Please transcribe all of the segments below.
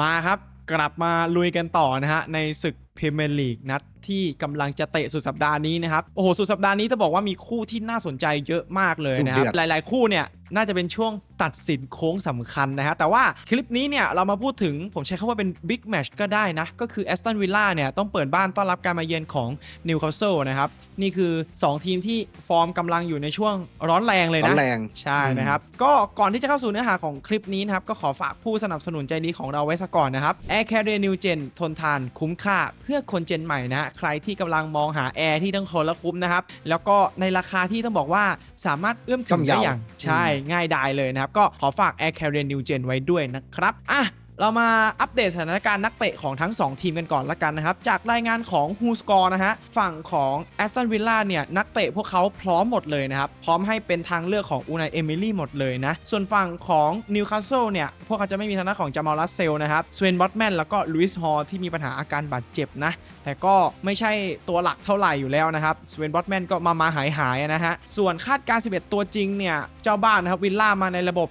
มาครับ กลับมาลุยกันต่อนะฮะในศึก พรีเมียร์ลีกนัดที่กำลังจะเตะสุดสัปดาห์นี้นะครับ โอ้โห สุดสัปดาห์นี้จะบอกว่ามีคู่ที่น่าสนใจเยอะมากเลยนะครับดุเดือดหลาย ๆ คู่เนี่ยน่าจะเป็นช่วงตัดสินโค้งสำคัญนะฮะ แต่ว่าคลิปนี้เนี่ยเรามาพูดถึงผมใช้คำว่าเป็นบิ๊กแมชก็ได้นะ ก็คือแอสตันวิลล่าเนี่ยต้องเปิดบ้านต้อนรับการมาเยือนของนิวคาสเซิลนะครับ นี่คือ 2 ทีมที่ฟอร์มกำลังอยู่ในช่วงร้อนแรงเลยร้อนะนแรง ใช่นะครับ ก็ก่อนที่จะเข้าสู่เนื้อหาของคลิปนี้นะครับ ก็ขอฝากผู้สนับสนุนใจดีของเราไว้สักก่อนนะครับ Air Carrier New Gen ทนทานคุ้มค่าเพื่อคนเจนใหม่นะฮะใครที่กำลังมองหาแอร์ที่ต้องทนและคุ้มนะครับแล้วก็ในราคาที่ต้องบอกว่าสามารถเอื้อมถึงได้อย่างใช่ง่ายดายเลยนะครับก็ขอฝาก Air Carrier New Gen ไว้ด้วยนะครับอะ เรามาอัปเดตสถานการณ์นักเตะของทั้ง 2 ทีมกันก่อนละกันนะครับ จากรายงานของ Who Score นะฮะ ฝั่งของ Aston Villa เนี่ย นักเตะพวกเขาพร้อมหมดเลยนะครับ พร้อมให้เป็นทางเลือกของอูนายเอมิลี่หมดเลยนะ ส่วนฝั่งของ Newcastle เนี่ย พวกเขาจะไม่มีทางด้านของจามาลัสเซลนะครับสเวนบอตแมนแล้วก็ลุยส์ฮอลที่มีปัญหาอาการบาดเจ็บนะ แต่ก็ไม่ใช่ตัวหลักเท่าไหร่อยู่แล้วนะครับสเวนบอตแมนก็มามาหายหายนะฮะส่วนคาดการ 11 ตัวจริงเนี่ยเจ้าบ้านนะครับวิลล่ามาในระบบ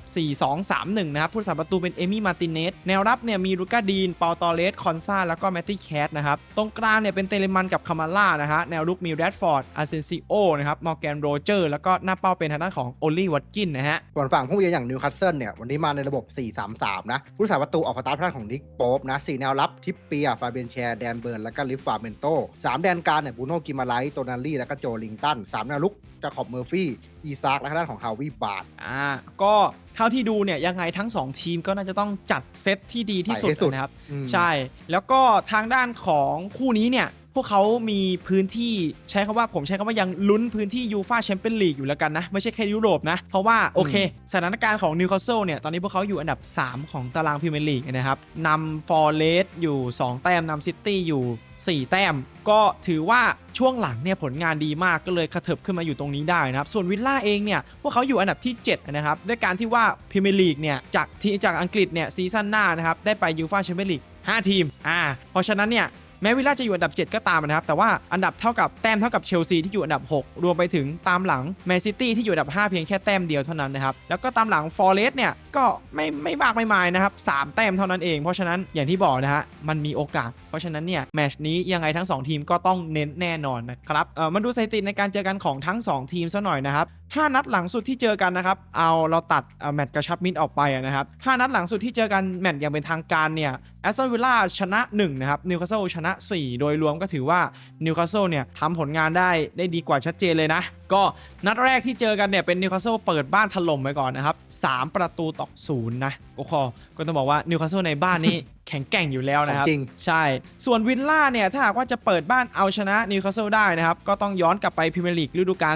4-2-3-1นะครับผู้รักษาประตูเป็นเอมี่มาติเนสแนวรับเนี่ยมีลูกาดีนปาตอเลส คอนซาแล้วก็แมตตี้แคทนะครับ ตรงกลางเนี่ยเป็นเตเลมันกับคามาล่านะฮะ แนวรุกมีแรดฟอร์ด อาเซนซิโอนะครับ มอร์แกนโรเจอร์ แล้วก็หน้าเป้าเป็นทางด้านของโอลลี่วัตกินนะฮะ ส่วนฝั่งผู้เยือนอย่างนิวคาสเซิลเนี่ย วันนี้มาในระบบ 4-3-3 นะ ผู้สาประตูออกสตาร์ททางของนิกโป๊ปนะสี่แนวรับ ทิปเปีย ฟาเบนแชร์แดนเบิร์น แล้วก็ลิฟฟาเมนโตสามแดนกลารเนี่ยบูโนกิมาไลท์โตนาลี่แล้วก็โจลิงตันสามแนวลุกจาขอบเมอร์ฟี่ อีซากและทางด้านของฮาวิบาร์ด อ่าก็เท่าที่ดูเนี่ยยังไงทั้ง 2 ทีมก็น่าจะต้องจัดเซตที่ดีที่สุดไปให้สุดนะครับ อืม ใช่ แล้วก็ทางด้านของคู่นี้เนี่ยพ วกเขามีพื้นที่ใช้คำว่าผมใช้คำว่ายังลุ้นพื้นที่ยูฟาแชมเปี้ยนลีกอยู่แล้วกันนะ ไม่ใช่แค่ยุโรปนะ เพราะว่าโอเค สถานการณ์ของนิวคาสเซิลเนี่ย ตอนนี้พวกเขาอยู่อันดับ 3 ของตารางพรีเมียร์ลีกนะครับนำฟอร์เรสอยู่ 2 แต้มนำซิตี้อยู่ 4 แต้ม ก็ถือว่าช่วงหลังเนี่ยผลงานดีมากก็เลยกระเถิบขึ้นมาอยู่ตรงนี้ได้นะครับ ส่วนวิลล่าเองเนี่ย พวกเขาอยู่อันดับที่ 7 นะครับ ด้วยการที่ว่าพรีเมียร์ลีกเนี่ยจากที่จากอังกฤษเนี่ยซีซั่นหน้านะครับได้ไปยูฟาแชมเปี้ยนลีก5ทีมอ่าเพราะฉะนั้นเนี่ย แม้วิลล่าจะอยู่อันดับ 7 ก็ตามนะครับ แต่ว่าอันดับเท่ากับแต้มเท่ากับเชลซีที่อยู่อันดับ 6 รวมไปถึงตามหลังแมนซิตี้ที่อยู่อันดับ 5 เพียงแค่แต้มเดียวเท่านั้นนะครับ แล้วก็ตามหลังฟอร์เรสเนี่ยก็ไม่ไม่มากไม่มายนะครับ3แต้มเท่านั้นเอง เพราะฉะนั้นอย่างที่บอกนะฮะมันมีโอกาส เพราะฉะนั้นเนี่ยแมตชนี้ยังไงทั้ง 2 ทีมก็ต้องเน้นแน่นอนนะครับเออมาดูสถิติในการเจอกันของทั้ง 2 ทีมซะหน่อยนะครับ5 นัดหลังสุดที่เจอกันนะครับเอาเราตัดแมตช์กระชับมิตรออกไปนะครับ5นัดหลังสุดที่เจอกันแมตช์อย่างเป็นทางการเนี่ยแอสตันวิลล่าชนะ1นะครับนิวคาสเซิลชนะ 4 โดยรวมก็ถือว่านิวคาสเซิลเนี่ยทำผลงานได้ได้ดีกว่าชัดเจนเลยนะ ก็นัดแรกที่เจอกันเนี่ยเป็นนิวคาสเซิลเปิดบ้านถล่มไปก่อนนะครับ3ประตูต่อศูนย์นะก็ขอก็ต้องบอกว่านิวคาสเซิลในบ้านนี่แข็งแกร่งอยู่แล้วนะครับของจริง ใช่ ส่วนวิลล่าเนี่ย ถ้าหากว่าจะเปิดบ้านเอาชนะนิวคาสเซิลได้นะครับ ก็ต้องย้อนกลับไปพรีเมียร์ลีกฤดูกาล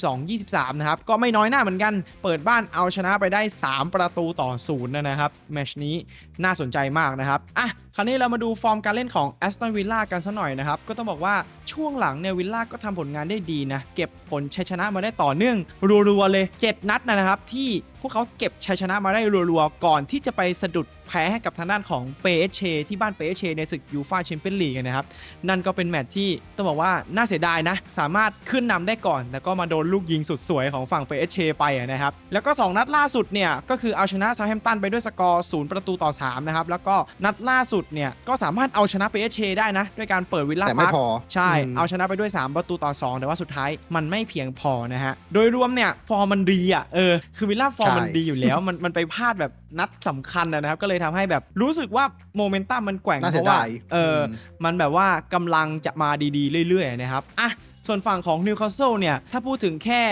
2022-23 นะครับ ก็ไม่น้อยหน้าเหมือนกัน เปิดบ้านเอาชนะไปได้ 3 ประตูต่อศูนย์นะครับ แมตชนี้น่าสนใจมากนะครับ อะ คราวนี้เรามาดูฟอร์มการเล่นของแอสตันวิลล่ากันสักหน่อยนะครับ ก็ต้องบอกว่าช่วงหลังเนี่ยวิลล่าก็ทำผลงานได้ดีนะ เก็บ ผลชัยชนะมาได้ต่อเนื่องรัวๆเลย 7 นัดนะครับ ที่พวกเขาเก็บชัยชนะมาได้รัวๆก่อนที่จะไปสะดุดแพ้ให้กับทางด้านของเปเชที่บ้านเปเชในศึกยูฟาแชมเปี้ยนลีกนะครับ นั่นก็เป็นแมตช์ที่ต้องบอกว่าน่าเสียดายนะ สามารถขึ้นนำได้ก่อนแต่ก็มาโดนลูกยิงสุดสวยของฝั่งเปเชไปอะนะครับ แล้วก็ 2 นัดล่าสุดเนี่ย ก็คือเอาชนะซาแฮมตันไปด้วยสกอร์0ประตูต่อ3นะครับ แล้วก็นัดล่าสุดเนี่ย ก็สามารถเอาชนะเปเชได้นะ ด้วยการเปิดวิลล่าแต่ไม่พาร์คพอใช่อืมเอาชนะไปด้วย 3 ประตูต่อ 2 แต่ว่าสุดท้ายมันไม่เพียงพอนะฮะ โดยรวมเนี่ยฟอร์มมันดีอะเออคือวิลล่าฟอร์มมันดีอยู่แล้ว มันมันไปพลาดแบบนัดสำคัญอะนะครับ ก็เลยทำให้แบบรู้สึกว่าโมเมนตัมมันแกว่งน่าเพเสียราะว่าดายเอออมมันแบบว่ากำลังจะมาดีๆ เรื่อยๆนะครับอะส่วนฝั่งของนิวคาสเซิลเนี่ย ถ้าพูดถึงแค่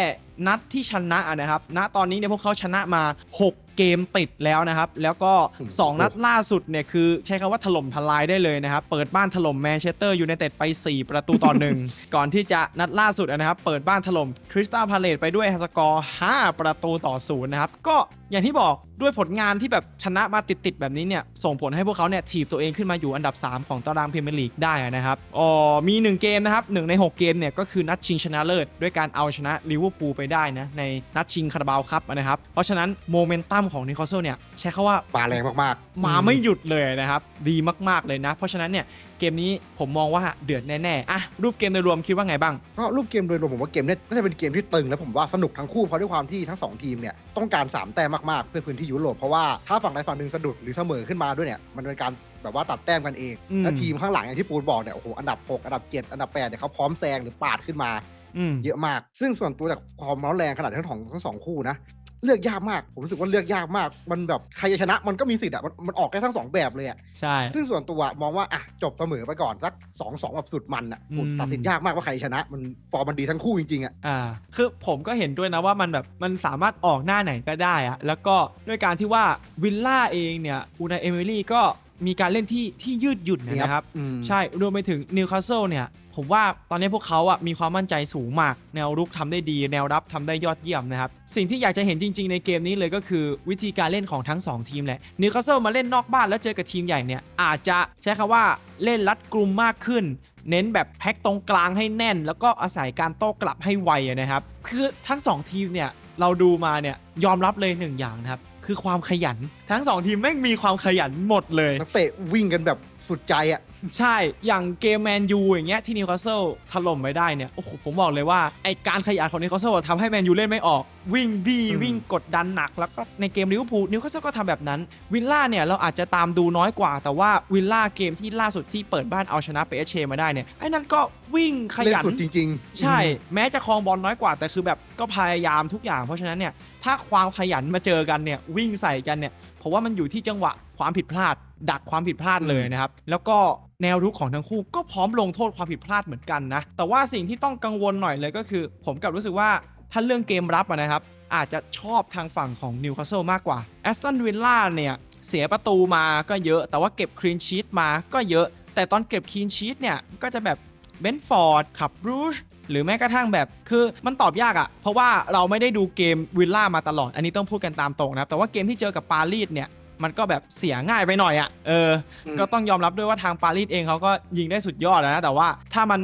นัดที่ชนะอะนะครับณตอนนี้เนี่ยพวกเขาชนะมา 6 เกมติดแล้วนะครับ แล้วก็โอ้โห2นัดล่าสุดเนี่ยคือใช้คำว่าถล่มทลายได้เลยนะครับ เปิดบ้านถล่มแมนเชสเตอร์ยูไนเต็ดไป 4 ประตูต่อ1ก่อนที่จะนัดล่าสุดอะนะครับ เปิดบ้านถล่มคริสตัลพาเลตไปด้วยสกอร์ 5 ประตูต่อศูนย์นะครับ ก็อย่างที่บอก ด้วยผลงานที่แบบชนะมาติดๆแบบนี้เนี่ยส่งผลให้พวกเขาเนี่ยถีบตัวเองขึ้นมาอยู่อันดับ 3 ของตารางพรีเมียร์ลีกได้นะครับอ๋อมี 1 เกมนะครับหนึ่งใน 6 เกมเนี่ยก็คือนัดชิงชนะเลิศด้วยการเอาชนะลิเวอร์พูลไปได้นะในนัดชิงคาราบาวครับนะครับเพราะฉะนั้นโมเมนตัมของนิโคลเซลเนี่ยใช้คำว่าปลาแรงมากๆ มาไม่หยุดเลยนะครับดีมากๆเลยนะ เพราะฉะนั้นเนี่ย เกมนี้ผมมองว่าเดือดแน่ๆอะรูปเกมโดยรวมคิดว่าไงบ้างก็รูปเกมโดยรวมผมว่าเกมเนี้ยน่าจะเป็นเกมที่ตึงและผมว่าสนุกทั้งคู่เพราะด้วยความที่ทั้งสองทีมเนี่ยต้องการ 3 แต้มมากๆ เพื่อพื้นที่ยุโรปเพราะว่าถ้าฝั่งใดฝั่งหนึ่งสะดุดหรือเสมอขึ้นมาด้วยเนี่ยมันเป็นการแบบว่าตัดแต้มกันเองอืมและทีมข้างหลังอย่างที่ปูนบอกเนี่ยโอ้โหอันดับ 6 อันดับ 7 อันดับ8เนี่ยเขาพร้อมแซงหรือปาดขึ้นมาอืมเยอะมาก ซึ่งส่วนตัวจากความร้อนแรงขนาดทั้งของทั้งสองคู่นะ เลือกยากมาก ผมรู้สึกว่าเลือกยากมาก มันแบบใครจะชนะมันก็มีสิทธิ์อะมันมันออกได้ทั้งสองแบบเลยอะใช่ ซึ่งส่วนตัวมองว่าอะจบเสมอไปก่อนสักสองสองแบบสุดมันอะอืม ตัดสินยากมากว่าใครชนะ มันฟอร์มมันดีทั้งคู่จริงๆอะอ่าคือผมก็เห็นด้วยนะว่ามันแบบมันสามารถออกหน้าไหนก็ได้อะแล้วก็ด้วยการที่ว่าวิลล่าเองเนี่ยอูนายเอมิลี่ก็ มีการเล่นที่ที่ยืดหยุ่นนะครับอืมใช่ รวมไปถึงนิวคาสเซิลเนี่ย ผมว่าตอนนี้พวกเขาอะมีความมั่นใจสูงมาก แนวรุกทำได้ดี แนวรับทำได้ยอดเยี่ยมนะครับ สิ่งที่อยากจะเห็นจริง ๆ ในเกมนี้เลยก็คือวิธีการเล่นของทั้ง 2 ทีมแหละ นิวคาสเซิลมาเล่นนอกบ้านแล้วเจอกับทีมใหญ่เนี่ยอาจจะใช้คำว่าเล่นรัดกลุ่มมากขึ้นเน้นแบบแพ็คตรงกลางให้แน่น แล้วก็อาศัยการโต้กลับให้ไวอะนะครับ คือทั้ง 2 ทีมเนี่ยเราดูมาเนี่ยยอมรับเลยหนึ่งอย่างนะครับ คือความขยัน ทั้ง2ทีมแม่งมีความขยันหมดเลย นักเตะวิ่งกันแบบสุดใจอะ ใช่ อย่างเกมแมนยูอย่างเงี้ยที่นิวคาสเซิลถล่มไปได้เนี่ย โอ้โห ผมบอกเลยว่าไอการขยันของนิวคาสเซิลทำให้แมนยูเล่นไม่ออกวิ่งบี้อืมวิ่งกดดันหนัก แล้วก็ในเกมลิเวอร์พูลนิวคาสเซิลก็ทำแบบนั้นวิลล่าเนี่ยเราอาจจะตามดูน้อยกว่า แต่ว่าวิลล่าเกมที่ล่าสุดที่เปิดบ้านเอาชนะเปเชมาได้เนี่ยไอ้นั่นก็วิ่งขเล่นยันสุดจริง ๆ ใช่ แม้จะครองบอลน้อยกว่า แต่คือแบบก็พยายามทุกอย่าง เพราะฉะนั้นเนี่ยถ้าความขยันมาเจอกันเนี่ยวิ่งใส่กันเนี่ยผมว่ามันอยู่ที่จังหวะความผิดพลาด ดักความผิดพลาดเลยนะครับ แล้วก็แนวรุกของทั้งคู่ก็พร้อมลงโทษความผิดพลาดเหมือนกันนะ แต่ว่าสิ่งที่ต้องกังวลหน่อยเลยก็คือ ผมกลับรู้สึกว่า ถ้าเรื่องเกมรับอะนะครับ อาจจะชอบทางฝั่งของนิวคาสเซิลมากกว่าแอสตันวิลล่าเนี่ยเสียประตูมาก็เยอะ แต่ว่าเก็บคลีนชีตมาก็เยอะ แต่ตอนเก็บคลีนชีตเนี่ยก็จะแบบเบนฟอร์ดขับรูชหรือแม้กระทั่งแบบคือมันตอบยากอะ่ะ เพราะว่าเราไม่ได้ดูเกมวิลล่ามาตลอด อันนี้ต้องพูดกันตามตรงนะครับแต่ว่าเกมที่เจอกับปารีสเนี่ยมันก็แบบเสียง่ายไปหน่อยอะ่ะเอออืมก็ต้องยอมรับด้วยว่าทางปารีสเองเขาก็ยิงได้สุดยอดแล้วนะแต่ว่าถ้ามัน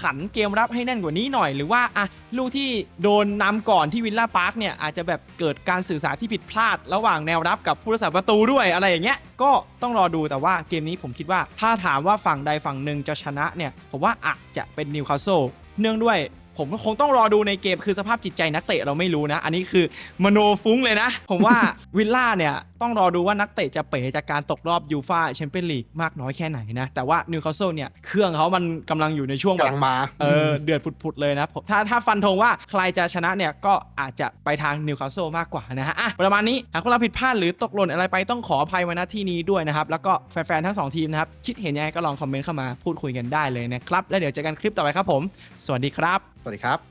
ขันเกมรับให้แน่นกว่านี้หน่อย หรือว่าอะ ลูกที่โดนนำก่อนที่วิลล่าพาร์คเนี่ยอาจจะแบบเกิดการสื่อสารที่ผิดพลาด ระหว่างแนวรับกับผู้รักษาประตูด้วยอะไรอย่างเงี้ยก็ต้องรอดูแต่ว่าเกมนี้ผมคิดว่า ถ้าถามว่าฝั่งใดฝั่งหนึ่งจะชนะเนี่ยผมว่าอาจจะเป็นนิวคาสเซิลเนื่องด้วยผมก็คงต้องรอดูในเกมคือสภาพจิตใจนักเตะเราไม่รู้นะ อันนี้คือมโนฟุ้งเลยนะ ผมว่าวิลล่าเนี่ย ต้องรอดูว่านักเตะจะเป๋จากการตกรอบยูฟาแชมเปี้ยนลีกมากน้อยแค่ไหนนะ แต่ว่านิวคาสเซิลเนี่ย เครื่องเขามันกำลังอยู่ในช่วงแบกำบลังมาเออเดือดผุดๆเลยนะผมถ้าถ้าฟันธงว่าใครจะชนะเนี่ย ก็อาจจะไปทางนิวคาสเซิลมากกว่านะฮะอะประมาณนี้หากคนเราผิดพลาดหรือตกหล่นอะไรไปต้องขออภัยมาณที่นี้ด้วยนะครับ แล้วก็แฟนๆทั้งสองทีมนะครับ คิดเห็นยังไงก็ลองคอมเมนต์เข้ามาพูดคุยกันได้เลยนะครับแล้วเดี๋ยวเจอกันคลิปต่อไปครับผม สวัสดีครับ สวัสดีครับ